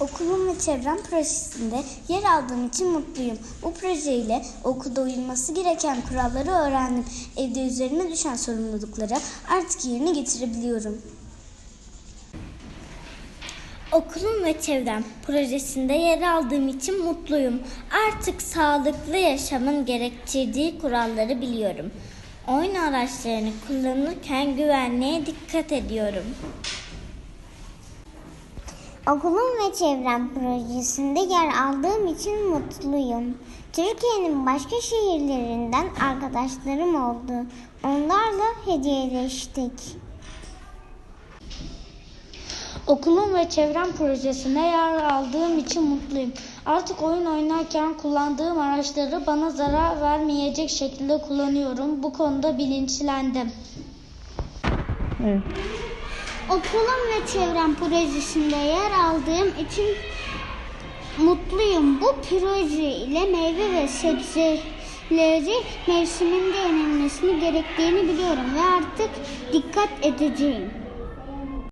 Okulum ve çevrem projesinde yer aldığım için mutluyum. Bu projeyle okulda uyulması gereken kuralları öğrendim. Evde üzerime düşen sorumlulukları artık yerine getirebiliyorum. Okulum ve çevrem projesinde yer aldığım için mutluyum. Artık sağlıklı yaşamın gerektirdiği kuralları biliyorum. Oyun araçlarını kullanırken güvenliğe dikkat ediyorum. Okulum ve çevrem projesinde yer aldığım için mutluyum. Türkiye'nin başka şehirlerinden arkadaşlarım oldu. Onlarla hediyeleştik. Okulum ve çevrem projesinde yer aldığım için mutluyum. Artık oyun oynarken kullandığım araçları bana zarar vermeyecek şekilde kullanıyorum. Bu konuda bilinçlendim. Okulum ve çevrem projesinde yer aldığım için mutluyum. Bu proje ile meyve ve sebzeleri mevsiminde yenilmesini gerektiğini biliyorum ve artık dikkat edeceğim.